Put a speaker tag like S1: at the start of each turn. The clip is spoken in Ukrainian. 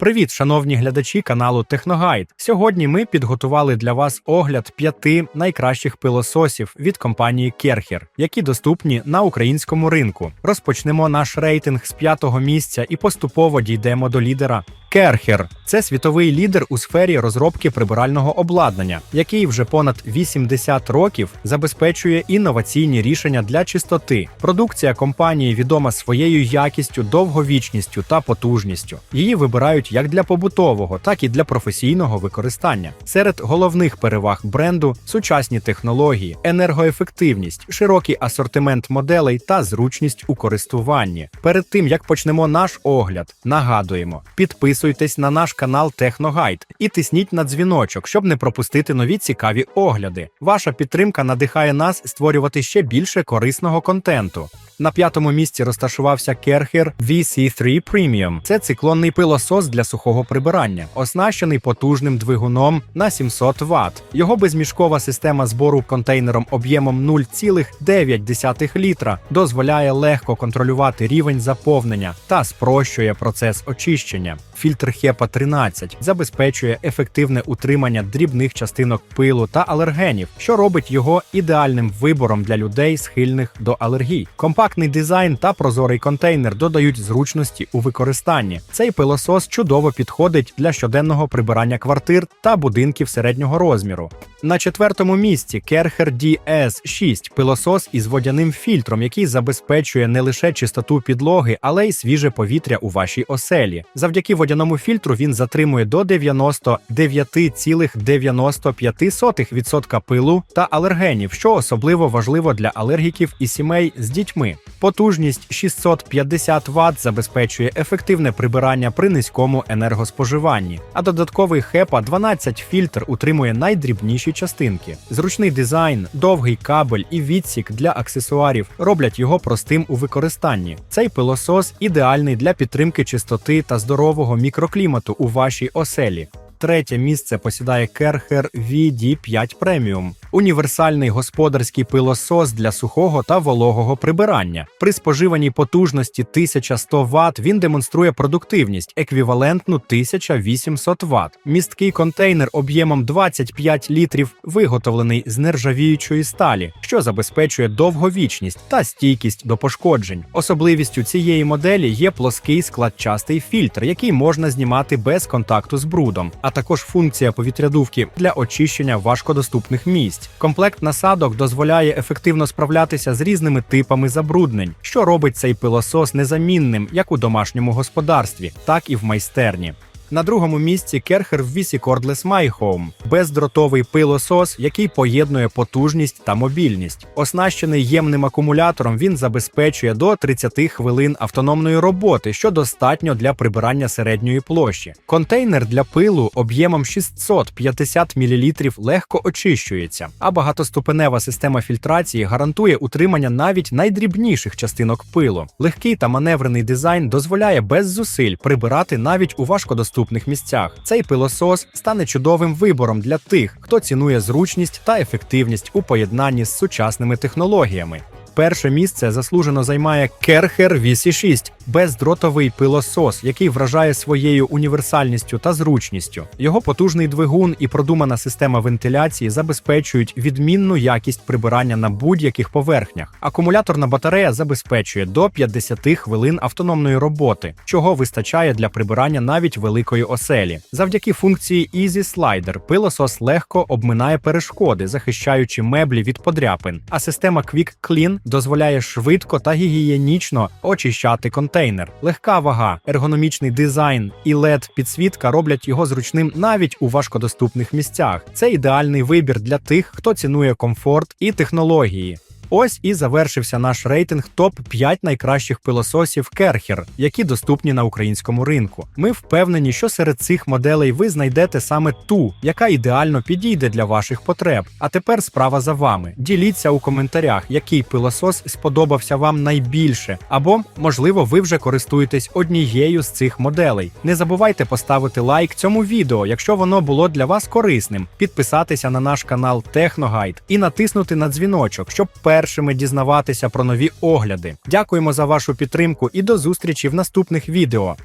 S1: Привіт, шановні глядачі каналу Техногайд. Сьогодні ми підготували для вас огляд п'яти найкращих пилососів від компанії Керхер, які доступні на українському ринку. Розпочнемо наш рейтинг з п'ятого місця і поступово дійдемо до лідера. Керхер це світовий лідер у сфері розробки прибирального обладнання, який вже понад 80 років забезпечує інноваційні рішення для чистоти. Продукція компанії відома своєю якістю, довговічністю та потужністю. Її вибирають як для побутового, так і для професійного використання. Серед головних переваг бренду сучасні технології, енергоефективність, широкий асортимент моделей та зручність у користуванні. Перед тим як почнемо наш огляд, нагадуємо, підписуйтесь на наш канал Техногайд і тисніть на дзвіночок, щоб не пропустити нові цікаві огляди. Ваша підтримка надихає нас створювати ще більше корисного контенту. На п'ятому місці розташувався Керхер VC3 Premium. Це циклонний пилосос для сухого прибирання, оснащений потужним двигуном на 700 Вт. Його безмішкова система збору контейнером об'ємом 0,9 літра дозволяє легко контролювати рівень заповнення та спрощує процес очищення. Фільтр HEPA 13 забезпечує ефективне утримання дрібних частинок пилу та алергенів, що робить його ідеальним вибором для людей, схильних до алергій. Компактний дизайн та прозорий контейнер додають зручності у використанні. Цей пилосос чудово підходить для щоденного прибирання квартир та будинків середнього розміру. На четвертому місці Керхер DS6 пилосос із водяним фільтром, який забезпечує не лише чистоту підлоги, але й свіже повітря у вашій оселі. Завдяки водяному фільтру він затримує до 99,95% пилу та алергенів, що особливо важливо для алергіків і сімей з дітьми. Потужність 650 Вт забезпечує ефективне прибирання при низькому енергоспоживанні, а додатковий HEPA 12 фільтр утримує найдрібніші частинки. Зручний дизайн, довгий кабель і відсік для аксесуарів роблять його простим у використанні. Цей пилосос ідеальний для підтримки чистоти та здорового мікроклімату у вашій оселі. Третє місце посідає Керхер VD5 Premium – універсальний господарський пилосос для сухого та вологого прибирання. При споживаній потужності 1100 Вт він демонструє продуктивність еквівалентну 1800 Вт. Місткий контейнер об'ємом 25 літрів виготовлений з нержавіючої сталі, що забезпечує довговічність та стійкість до пошкоджень. Особливістю цієї моделі є плоский складчастий фільтр, який можна знімати без контакту з брудом, а також функція повітрядувки для очищення важкодоступних місць. Комплект насадок дозволяє ефективно справлятися з різними типами забруднень, що робить цей пилосос незамінним як у домашньому господарстві, так і в майстерні. На другому місці Керхер в вісі Cordless My Home – бездротовий пилосос, який поєднує потужність та мобільність. Оснащений ємним акумулятором, він забезпечує до 30 хвилин автономної роботи, що достатньо для прибирання середньої площі. Контейнер для пилу об'ємом 650 мл легко очищується, а багатоступенева система фільтрації гарантує утримання навіть найдрібніших частинок пилу. Легкий та маневрений дизайн дозволяє без зусиль прибирати навіть у важкодоступних місцях. Цей пилосос стане чудовим вибором для тих, хто цінує зручність та ефективність у поєднанні з сучасними технологіями. Перше місце заслужено займає Керхер VC6 – бездротовий пилосос, який вражає своєю універсальністю та зручністю. Його потужний двигун і продумана система вентиляції забезпечують відмінну якість прибирання на будь-яких поверхнях. Акумуляторна батарея забезпечує до 50 хвилин автономної роботи, чого вистачає для прибирання навіть великої оселі. Завдяки функції Easy Slider пилосос легко обминає перешкоди, захищаючи меблі від подряпин. А система Quick Clean дозволяє швидко та гігієнічно очищати контейнер. Легка вага, ергономічний дизайн і led підсвітка роблять його зручним навіть у важкодоступних місцях. Це ідеальний вибір для тих, хто цінує комфорт і технології. Ось і завершився наш рейтинг топ 5 найкращих пилососів Керхер, які доступні на українському ринку. Ми впевнені, що серед цих моделей ви знайдете саме ту, яка ідеально підійде для ваших потреб. А тепер справа за вами. Діліться у коментарях, який пилосос сподобався вам найбільше, або, можливо, ви вже користуєтесь однією з цих моделей. Не забувайте поставити лайк цьому відео, якщо воно було для вас корисним, підписатися на наш канал Техногайд і натиснути на дзвіночок, щоб першими дізнаватися про нові огляди. Дякуємо за вашу підтримку і до зустрічі в наступних відео.